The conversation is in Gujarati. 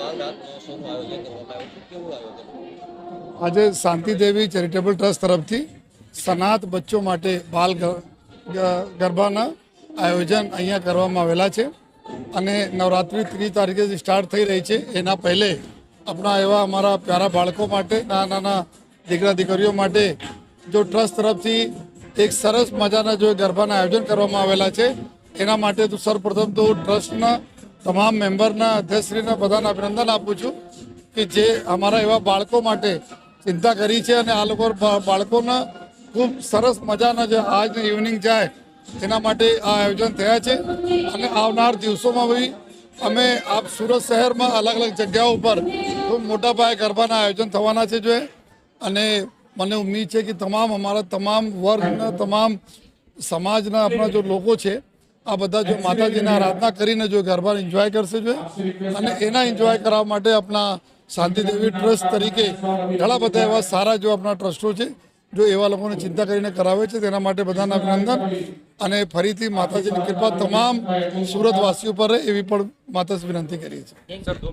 બાલ શાંતિ આજે શાંતિદેવી ચેરિટેબલ ટ્રસ્ટ તરફથી સનાત બચ્ચો માટે બાલ ગરબાના આયોજન અહીંયા કરવામાં આવેલા છે અને નવરાત્રિ ત્રીસ તારીખે સ્ટાર્ટ થઈ રહી છે, એના પહેલે આપણા એવા અમારા પ્યારા બાળકો માટે નાના નાના દીકરા દીકરીઓ માટે જો ટ્રસ્ટ તરફથી એક સરસ મજાના જો ગરબાના આયોજન કરવામાં આવેલા છે, એના માટે તો સર્વપ્રથમ તો ટ્રસ્ટના તમામ મેમ્બરના અધ્યક્ષશ્રીને બધાને અભિનંદન આપું છું કે જે અમારા એવા બાળકો માટે ચિંતા કરી છે અને આ લોકો બાળકોના ખૂબ સરસ મજાના જે આજની ઇવનિંગ જાય એના માટે આ આયોજન થયા છે. અને આવનાર દિવસોમાં બી અમે આપ સુરત શહેરમાં અલગ અલગ જગ્યાઓ ઉપર ખૂબ મોટા પાયે ગરબાના આયોજન થવાના છે જો અને મને ઉમ્મીદ છે કે તમામ અમારા તમામ વર્ગના, તમામ સમાજના આપણા જો લોકો છે આ બધા જો માતાજીના આરાધના કરીને જો ગરબા એન્જોય કરશે જો અને એના એન્જોય કરાવવા માટે આપણા શાંતિદેવી ટ્રસ્ટ તરીકે ઘણા બધા એવા સારા જો આપણા ટ્રસ્ટો છે, જો એવા લોકોને ચિંતા કરીને કરાવે છે, તેના માટે બધાને અભિનંદન. અને ફરીથી માતાજીની કૃપા તમામ સુરતવાસીઓ પર રહે એવી પણ માતા વિનંતી કરીએ છીએ.